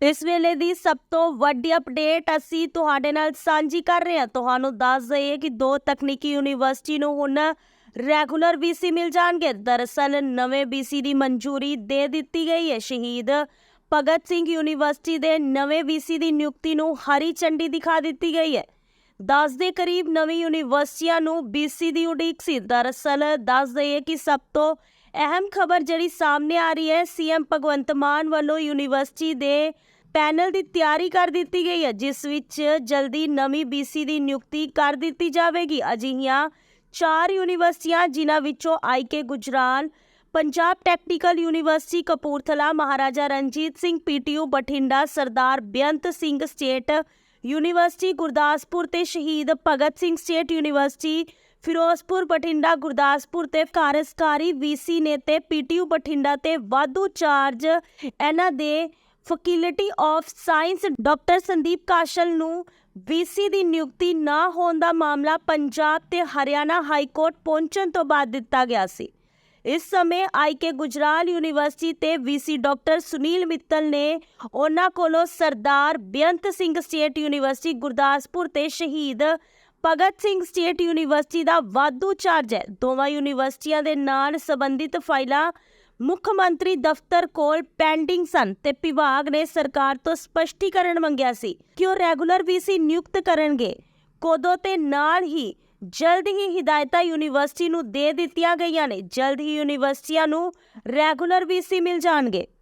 ਇਸ ਵੇਲੇ ਦੀ ਸਭ ਤੋਂ ਵੱਡੀ ਅਪਡੇਟ ਅਸੀਂ ਤੁਹਾਡੇ ਨਾਲ ਸਾਂਝੀ ਕਰ ਰਹੇ ਹਾਂ। ਤੁਹਾਨੂੰ ਦੱਸ ਦਈਏ ਕਿ ਦੋ ਤਕਨੀਕੀ ਯੂਨੀਵਰਸਿਟੀ ਨੂੰ ਹੁਣ ਰੈਗੂਲਰ ਵੀਸੀ ਮਿਲ ਜਾਣਗੇ। ਦਰਅਸਲ ਨਵੇਂ ਵੀਸੀ ਦੀ ਮਨਜ਼ੂਰੀ ਦੇ ਦਿੱਤੀ ਗਈ ਹੈ। ਸ਼ਹੀਦ ਭਗਤ ਸਿੰਘ ਯੂਨੀਵਰਸਿਟੀ ਦੇ ਨਵੇਂ ਵੀਸੀ ਦੀ ਨਿਯੁਕਤੀ ਨੂੰ ਹਰੀ ਝੰਡੀ ਦਿਖਾ ਦਿੱਤੀ ਗਈ ਹੈ। 10 ਦੇ ਕਰੀਬ ਨਵੀਂ ਯੂਨੀਵਰਸਿਟੀਆਂ ਨੂੰ ਬੀਸੀ ਦੀ ਉਡੀਕ ਸੀ। ਦਰਅਸਲ ਦੱਸ ਦਈਏ ਕਿ ਸਭ ਤੋਂ ਅਹਿਮ ਖਬਰ ਜਿਹੜੀ ਸਾਹਮਣੇ ਆ ਰਹੀ ਹੈ, ਸੀਐਮ ਭਗਵੰਤ ਮਾਨ ਵੱਲੋਂ ਯੂਨੀਵਰਸਿਟੀ ਦੇ ਪੈਨਲ ਦੀ ਤਿਆਰੀ ਕਰ ਦਿੱਤੀ ਗਈ ਹੈ, ਜਿਸ ਵਿੱਚ ਜਲਦੀ ਨਵੀਂ ਬੀਸੀ ਦੀ ਨਿਯੁਕਤੀ ਕਰ ਦਿੱਤੀ ਜਾਵੇਗੀ। ਅਜਿਹੀਆਂ ਚਾਰ ਯੂਨੀਵਰਸਿਟੀਆਂ ਜਿਨ੍ਹਾਂ ਵਿੱਚੋਂ I K Gujral Punjab technical university, Kapurthala, Maharaja Ranjit Singh PTU Bathinda, Sardar Beant Singh state university, Gurdaspur ਤੇ ਸ਼ਹੀਦ ਭਗਤ ਸਿੰਘ ਸਟੇਟ ਯੂਨੀਵਰਸਿਟੀ ਫਿਰੋਜ਼ਪੁਰ ਬਠਿੰਡਾ, ਗੁਰਦਾਸਪੁਰ ਤੇ ਕਾਰਜਕਾਰੀ ਵੀਸੀ ਨੇ ਤੇ ਪੀਟੀਯੂ ਬਠਿੰਡਾ ਤੇ ਵਾਧੂ ਚਾਰਜ ਇਹਨਾਂ ਦੇ faculty of science doctor Sandeep Kaushal ਨੂੰ ਵੀਸੀ ਦੀ ਨਿਯੁਕਤੀ ਨਾ ਹੋਣ ਦਾ ਮਾਮਲਾ ਪੰਜਾਬ ਤੇ ਹਰਿਆਣਾ ਹਾਈ ਕੋਰਟ ਪਹੁੰਚਣ ਤੋਂ ਬਾਅਦ ਦਿੱਤਾ ਗਿਆ ਸੀ। ਇਸ ਸਮੇਂ ਆਈਕੇ ਗੁਜਰਾਲ ਯੂਨੀਵਰਸਿਟੀ ਤੇ ਵੀਸੀ ਡਾਕਟਰ ਸੁਨੀਲ ਮਿੱਤਲ ਨੇ ਉਹਨਾਂ ਕੋਲੋਂ ਸਰਦਾਰ ਬੇਅੰਤ ਸਿੰਘ ਸਟੇਟ ਯੂਨੀਵਰਸਿਟੀ, ਗੁਰਦਾਸਪੁਰ ਤੇ ਸ਼ਹੀਦ ਭਗਤ ਸਿੰਘ ਸਟੇਟ ਯੂਨੀਵਰਸਿਟੀ ਦਾ ਵਾਧੂ ਚਾਰਜ ਹੈ। ਦੋਵਾਂ ਯੂਨੀਵਰਸਿਟੀਆਂ ਦੇ ਨਾਲ ਸੰਬੰਧਿਤ ਫਾਈਲਾਂ ਮੁੱਖ ਮੰਤਰੀ ਦਫ਼ਤਰ ਕੋਲ ਪੈਂਡਿੰਗ ਸਨ ਤੇ ਵਿਭਾਗ ਨੇ ਸਰਕਾਰ ਤੋਂ ਸਪਸ਼ਟੀਕਰਨ ਮੰਗਿਆ ਸੀ ਕਿ ਉਹ ਰੈਗੂਲਰ ਵੀਸੀ ਨਿਯੁਕਤ ਕਰਨਗੇ। ਕੋਦੋਂ ਤੇ ਨਾਲ ਹੀ ਜਲਦ ਹੀ ਹਿਦਾਇਤਾਂ ਯੂਨੀਵਰਸਿਟੀ ਨੂੰ ਦੇ ਦਿੱਤੀਆਂ ਗਈਆਂ ਨੇ। ਜਲਦ ਹੀ ਯੂਨੀਵਰਸਿਟੀਆਂ ਨੂੰ ਰੈਗੂਲਰ ਵੀਸੀ ਮਿਲ ਜਾਣਗੇ।